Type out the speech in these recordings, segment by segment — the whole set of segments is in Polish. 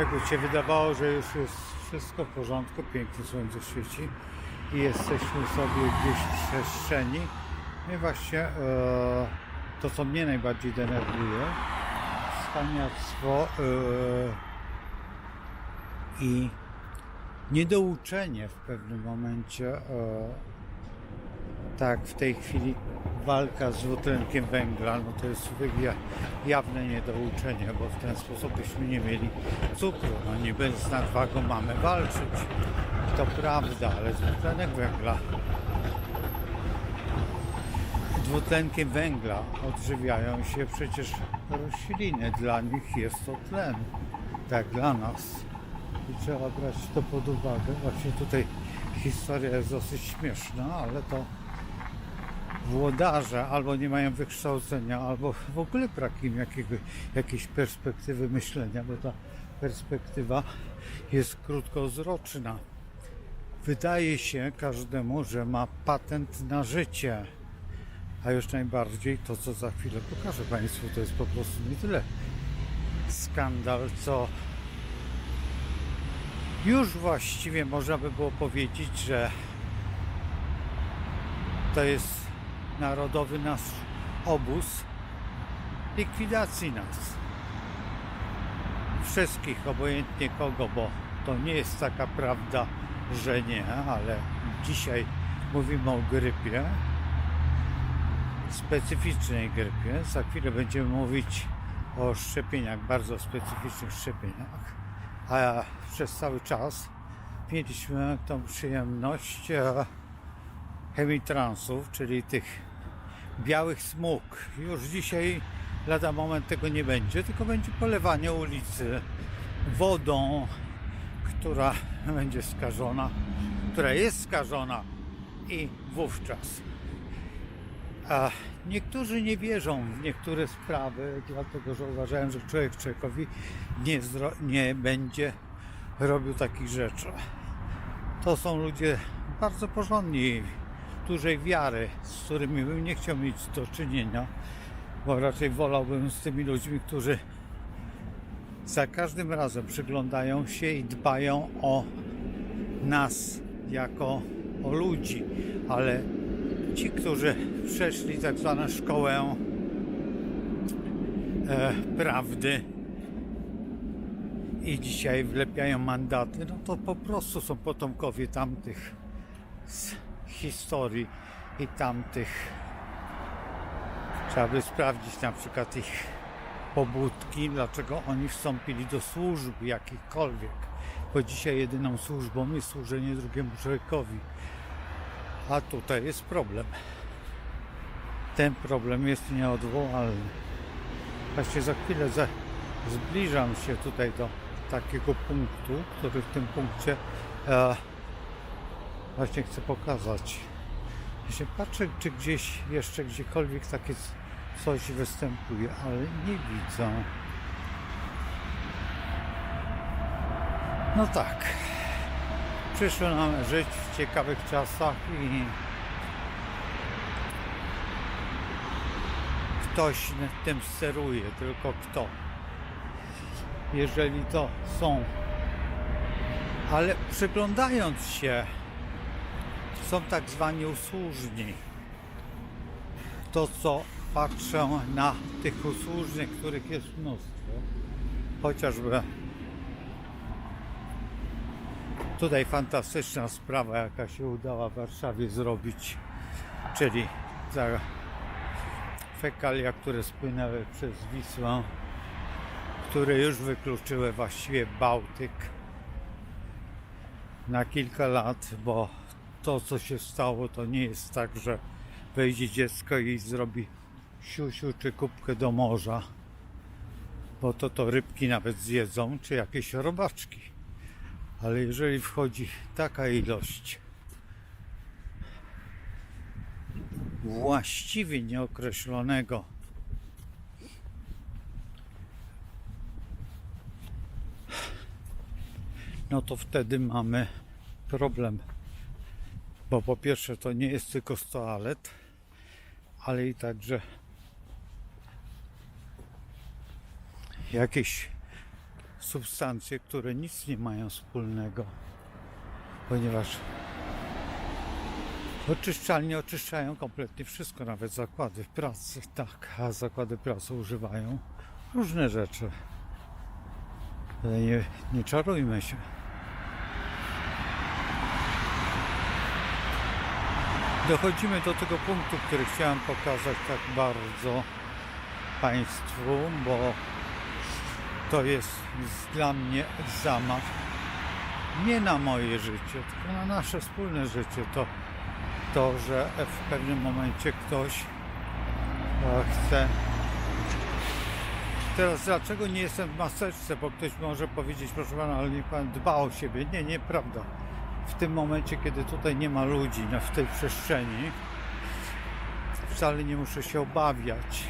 jakby się wydawało, że już jest wszystko w porządku, pięknie słońce świeci i jesteśmy sobie gdzieś w przestrzeni. No i właśnie e, to, co mnie najbardziej denerwuje, staniactwo e, i niedouczenie w pewnym momencie, e, tak w tej chwili walka z dwutlenkiem węgla, no to jest ja- jawne niedouczenie, bo w ten sposób byśmy nie mieli cukru. No niby z nadwagą mamy walczyć. To prawda, ale dwutlenek węgla dwutlenkiem węgla odżywiają się przecież rośliny. Dla nich jest to tlen, tak dla nas. I trzeba brać to pod uwagę. Właśnie tutaj historia jest dosyć śmieszna, ale to włodarze albo nie mają wykształcenia, albo w ogóle brak im jakiego, jakiejś perspektywy myślenia, bo ta perspektywa jest krótkowzroczna. Wydaje się każdemu, że ma patent na życie. A już najbardziej to, co za chwilę pokażę Państwu, to jest po prostu nie tyle skandal, co już właściwie można by było powiedzieć, że to jest narodowy nasz obóz likwidacji nas. Wszystkich, obojętnie kogo, bo to nie jest taka prawda, że nie, ale dzisiaj mówimy o grypie, specyficznej grypie. Za chwilę będziemy mówić o szczepieniach, bardzo specyficznych szczepieniach. A przez cały czas mieliśmy tą przyjemność e, chemitransów, czyli tych białych smug. Już dzisiaj lada moment tego nie będzie, tylko będzie polewanie ulicy wodą, która będzie skażona, która jest skażona i wówczas a niektórzy nie wierzą w niektóre sprawy, dlatego że uważają, że człowiek człowiekowi nie, nie będzie robił takich rzeczy. To są ludzie bardzo porządni, dużej wiary, z którymi bym nie chciał mieć do czynienia, bo raczej wolałbym z tymi ludźmi, którzy za każdym razem przyglądają się i dbają o nas jako o ludzi, ale ci, którzy przeszli tak zwaną szkołę e, prawdy i dzisiaj wlepiają mandaty, no to po prostu są potomkowie tamtych historii i tamtych. Trzeba by sprawdzić na przykład ich pobudki, dlaczego oni wstąpili do służb jakichkolwiek, bo dzisiaj jedyną służbą jest służenie drugiemu człowiekowi. A tutaj jest problem. Ten problem jest nieodwołalny. Właśnie za chwilę za, zbliżam się tutaj do takiego punktu, który w tym punkcie e, właśnie chcę pokazać. Właśnie patrzę, czy gdzieś jeszcze gdziekolwiek takie coś występuje, ale nie widzę. No tak. Przyszło nam żyć w ciekawych czasach i ktoś tym steruje, tylko kto. Jeżeli to są. Ale przyglądając się, są tak zwani usłużni. To, co patrzę na tych usłużnych, których jest mnóstwo, chociażby Tutaj fantastyczna sprawa, jaka się udała w Warszawie zrobić, czyli za fekalia, które spłynęły przez Wisłę, które już wykluczyły właściwie Bałtyk na kilka lat, bo to, co się stało, to nie jest tak, że wejdzie dziecko i zrobi siusiu czy kubkę do morza, bo to to rybki nawet zjedzą, czy jakieś robaczki. Ale jeżeli wchodzi taka ilość właściwie nieokreślonego no to wtedy mamy problem. Bo po pierwsze to nie jest tylko z toalet, ale i także jakieś substancje, które nic nie mają wspólnego, ponieważ oczyszczalnie oczyszczają kompletnie wszystko, nawet zakłady pracy, tak, a zakłady pracy używają różne rzeczy. Nie, nie czarujmy się. Dochodzimy do tego punktu, który chciałem pokazać tak bardzo Państwu, bo to jest dla mnie zamach nie na moje życie, tylko na nasze wspólne życie. To, to że w pewnym momencie ktoś e, chce. Teraz dlaczego nie jestem w maseczce? Bo ktoś może powiedzieć, proszę pana, ale niech pan dba o siebie. Nie, nieprawda. W tym momencie, kiedy tutaj nie ma ludzi w tej przestrzeni, wcale nie muszę się obawiać.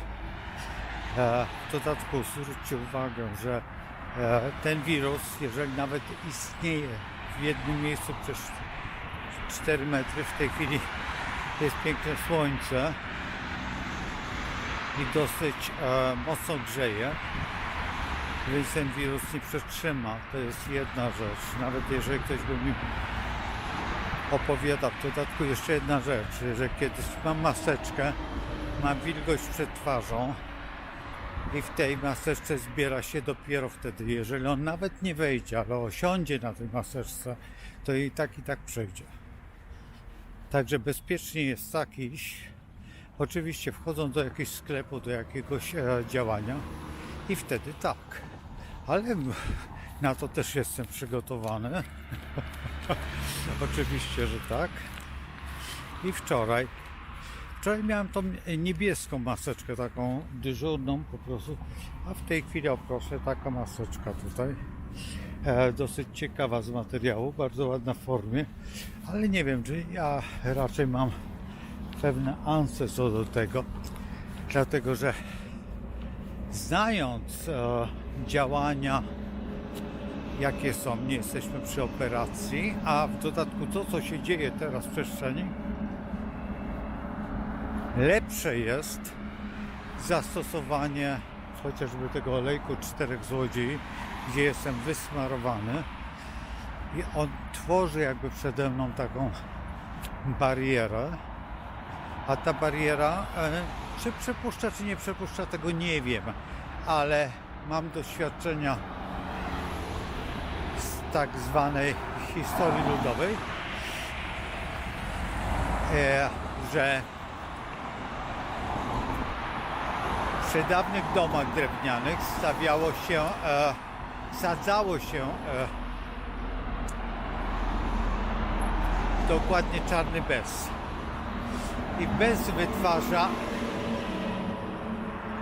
E, W dodatku zwróćcie uwagę, że e, ten wirus, jeżeli nawet istnieje w jednym miejscu przez 4 metry, w tej chwili jest piękne słońce i dosyć e, mocno grzeje, więc ten wirus nie przetrzyma. To jest jedna rzecz. Nawet jeżeli ktoś by mi opowiada, w dodatku jeszcze jedna rzecz, że kiedyś mam maseczkę, mam wilgoć przed twarzą, i w tej maseczce zbiera się dopiero wtedy. Jeżeli on nawet nie wejdzie, ale osiądzie na tej maseczce, to i tak i tak przejdzie. Także bezpiecznie jest tak iść. Oczywiście wchodzą do jakiegoś sklepu, do jakiegoś e, działania i wtedy tak. Ale na to też jestem przygotowany. Oczywiście, że tak. I wczoraj Wczoraj miałem tą niebieską maseczkę, taką dyżurną po prostu, a w tej chwili, o proszę, taka maseczka tutaj. E, dosyć ciekawa z materiału, bardzo ładna w formie, ale nie wiem, czy ja raczej mam pewne anse co do tego, dlatego że znając e, działania, jakie są, nie jesteśmy przy operacji, a w dodatku to, co się dzieje teraz w przestrzeni, lepsze jest zastosowanie chociażby tego olejku czterech złodziei, gdzie jestem wysmarowany i on tworzy jakby przede mną taką barierę, a ta bariera e, czy przepuszcza, czy nie przepuszcza, tego nie wiem, ale mam doświadczenia tak zwanej historii ludowej, e, że przy dawnych domach drewnianych stawiało się, e, sadzało się e, dokładnie czarny bez. I bez wytwarza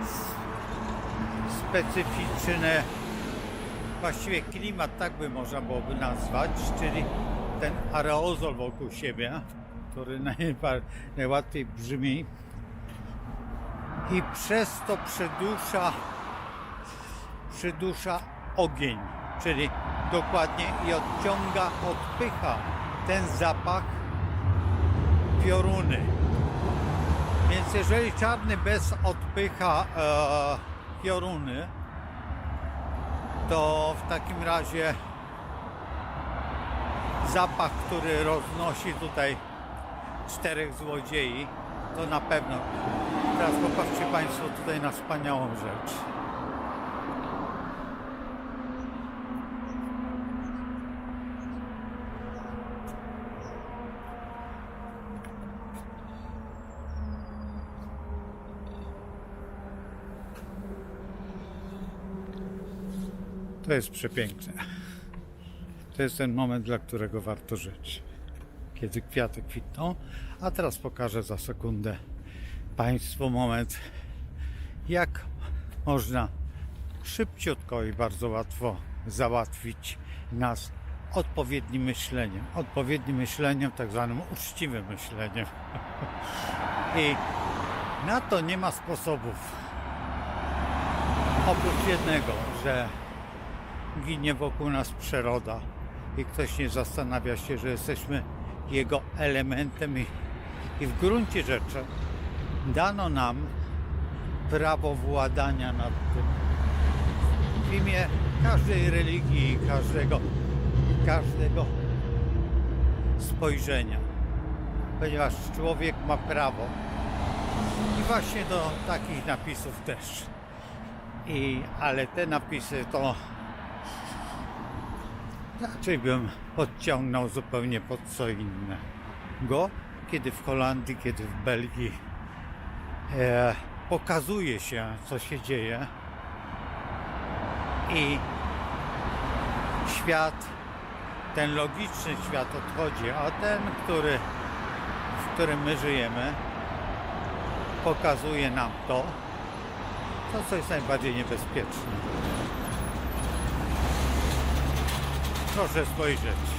s- specyficzny, właściwie klimat, tak by można byłoby nazwać, czyli ten aerozol wokół siebie, który najłatwiej brzmi i przez to przydusza, przydusza ogień, czyli dokładnie i odciąga, odpycha ten zapach pioruny. Więc jeżeli czarny bez odpycha e, pioruny, to w takim razie zapach, który roznosi tutaj czterech złodziei, to na pewno. Teraz popatrzcie Państwo tutaj na wspaniałą rzecz. To jest przepiękne. To jest ten moment, dla którego warto żyć. Kiedy kwiaty kwitną. A teraz pokażę za sekundę Państwu moment, jak można szybciutko i bardzo łatwo załatwić nas odpowiednim myśleniem. Odpowiednim myśleniem, tak zwanym uczciwym myśleniem. I na to nie ma sposobów. Oprócz jednego, że ginie wokół nas przyroda i ktoś nie zastanawia się, że jesteśmy jego elementem i, i w gruncie rzeczy dano nam prawo władania nad tym w imię każdej religii, każdego, każdego spojrzenia. Ponieważ człowiek ma prawo. I właśnie do takich napisów też. I, ale te napisy to raczej bym podciągnął zupełnie pod co innego. Kiedy w Holandii, kiedy w Belgii e, pokazuje się, co się dzieje i świat, ten logiczny świat odchodzi, a ten, który, w którym my żyjemy, pokazuje nam to co jest najbardziej niebezpieczne. Proszę spojrzeć.